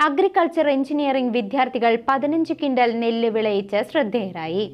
Agriculture engineering വിദ്യാർത്ഥികൾ പതിനഞ്ച് കിൻഡൽ നെല്ല് വിളയിച്ച് ശ്രദ്ധേയരായി.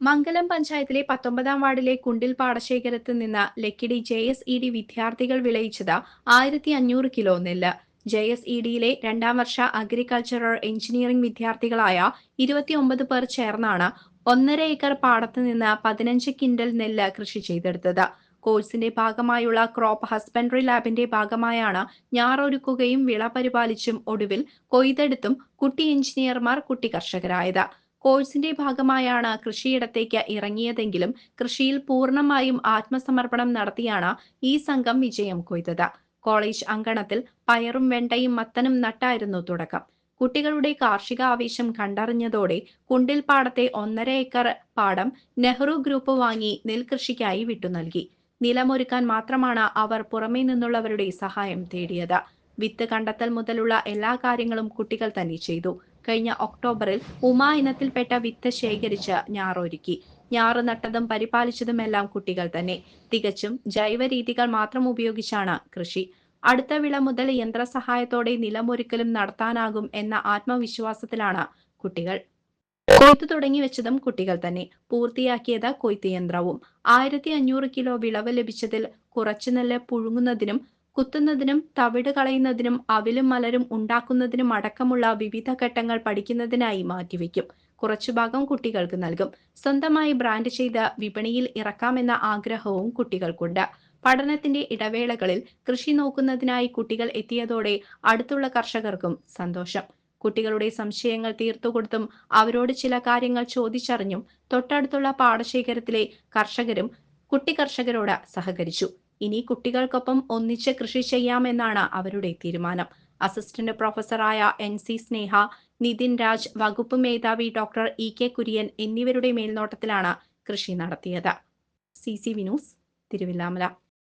മംഗലം പഞ്ചായത്തിലെ പത്തൊമ്പതാം വാർഡിലെ കുണ്ടിൽ പാടശേഖരത്ത് നിന്ന് Lakkidi J S E D വിദ്യാർത്ഥികൾ വിളയിച്ചത് ആയിരത്തി അഞ്ഞൂറ് കിലോ നെല്ല്. ജെ എസ് ഇ ഡിയിലെ രണ്ടാം വർഷ അഗ്രികൾച്ചറൽ എഞ്ചിനീയറിംഗ് വിദ്യാർത്ഥികളായ ഇരുപത്തിയൊമ്പത് പേർ ചേർന്നാണ് ഒന്നര ഏക്കർ പാടത്ത് നിന്ന് പതിനഞ്ച് കിൻഡൽ നെല്ല് കൃഷി ചെയ്തെടുത്തത്. കോഴ്സിന്റെ ഭാഗമായുള്ള ക്രോപ്പ് ഹസ്ബൻഡറി ലാബിന്റെ ഭാഗമായാണ് ഞാറൊരുക്കുകയും വിള പരിപാലിച്ചും ഒടുവിൽ കൊയ്തെടുത്തും കുട്ടി എഞ്ചിനീയർമാർ കുട്ടി കർഷകരായത്. കോഴ്സിന്റെ ഭാഗമായാണ് കൃഷിയിടത്തേക്ക് ഇറങ്ങിയതെങ്കിലും കൃഷിയിൽ പൂർണമായും ആത്മസമർപ്പണം നടത്തിയാണ് ഈ സംഘം വിജയം കൊയ്തത്. കോളേജ് അങ്കണത്തിൽ പയറും വെണ്ടയും മത്തനും നട്ടായിരുന്നു തുടക്കം. കുട്ടികളുടെ കാർഷിക ആവേശം കണ്ടറിഞ്ഞതോടെ കുണ്ടിൽ പാടത്തെ ഒന്നര ഏക്കർ പാടം നെഹ്റു ഗ്രൂപ്പ് വാങ്ങി നെൽകൃഷിക്കായി വിട്ടു നൽകി. നിലമൊരുക്കാൻ മാത്രമാണ് അവർ പുറമേ നിന്നുള്ളവരുടെ സഹായം തേടിയത്. വിത്ത് കണ്ടെത്തൽ മുതലുള്ള എല്ലാ കാര്യങ്ങളും കുട്ടികൾ തന്നെ ചെയ്തു. കഴിഞ്ഞ ഒക്ടോബറിൽ ഉമ ഇനത്തിൽപ്പെട്ട വിത്ത് ശേഖരിച്ച് ഞാറൊരുക്കി. ഞാറ് നട്ടതും പരിപാലിച്ചതുമെല്ലാം കുട്ടികൾ തന്നെ. തികച്ചും ജൈവ രീതികൾ മാത്രം ഉപയോഗിച്ചാണ് കൃഷി. അടുത്ത വിള മുതൽ യന്ത്രസഹായത്തോടെ നിലമൊരുക്കലും നടത്താനാകും എന്ന ആത്മവിശ്വാസത്തിലാണ് കുട്ടികൾ. കൊയ്ത്തു തുടങ്ങി വെച്ചതും കുട്ടികൾ തന്നെ. പൂർത്തിയാക്കിയത് കൊയ്ത്ത് യന്ത്രവും. ആയിരത്തി അഞ്ഞൂറ് കിലോ വിളവ് ലഭിച്ചതിൽ കുറച്ചു നെല്ല് പുഴുങ്ങുന്നതിനും കുത്തുന്നതിനും തവിട് കളയുന്നതിനും അവിലും മലരും ഉണ്ടാക്കുന്നതിനും അടക്കമുള്ള വിവിധ ഘട്ടങ്ങൾ പഠിക്കുന്നതിനായി മാറ്റിവെക്കും. കുറച്ചു ഭാഗം കുട്ടികൾക്ക് നൽകും. സ്വന്തമായി ബ്രാൻഡ് ചെയ്ത് വിപണിയിൽ ഇറക്കാമെന്ന ആഗ്രഹവും കുട്ടികൾക്കുണ്ട്. പഠനത്തിന്റെ ഇടവേളകളിൽ കൃഷി നോക്കുന്നതിനായി കുട്ടികൾ എത്തിയതോടെ അടുത്തുള്ള കർഷകർക്കും സന്തോഷം. കുട്ടികളുടെ സംശയങ്ങൾ തീർത്തുകൊടുത്തും അവരോട് ചില കാര്യങ്ങൾ ചോദിച്ചറിഞ്ഞും തൊട്ടടുത്തുള്ള പാടശേഖരത്തിലെ കർഷകരും കുട്ടി കർഷകരോട് സഹകരിച്ചു. ഇനി കുട്ടികൾക്കൊപ്പം ഒന്നിച്ച് കൃഷി ചെയ്യാമെന്നാണ് അവരുടെ തീരുമാനം. അസിസ്റ്റന്റ് പ്രൊഫസറായ എൻ സി സ്നേഹ നിതിൻ രാജ് വകുപ്പ് മേധാവി ഡോക്ടർ ഇ കെ കുര്യൻ എന്നിവരുടെ മേൽനോട്ടത്തിലാണ് കൃഷി നടത്തിയത്. C C Vinoos Thiruvilwamala.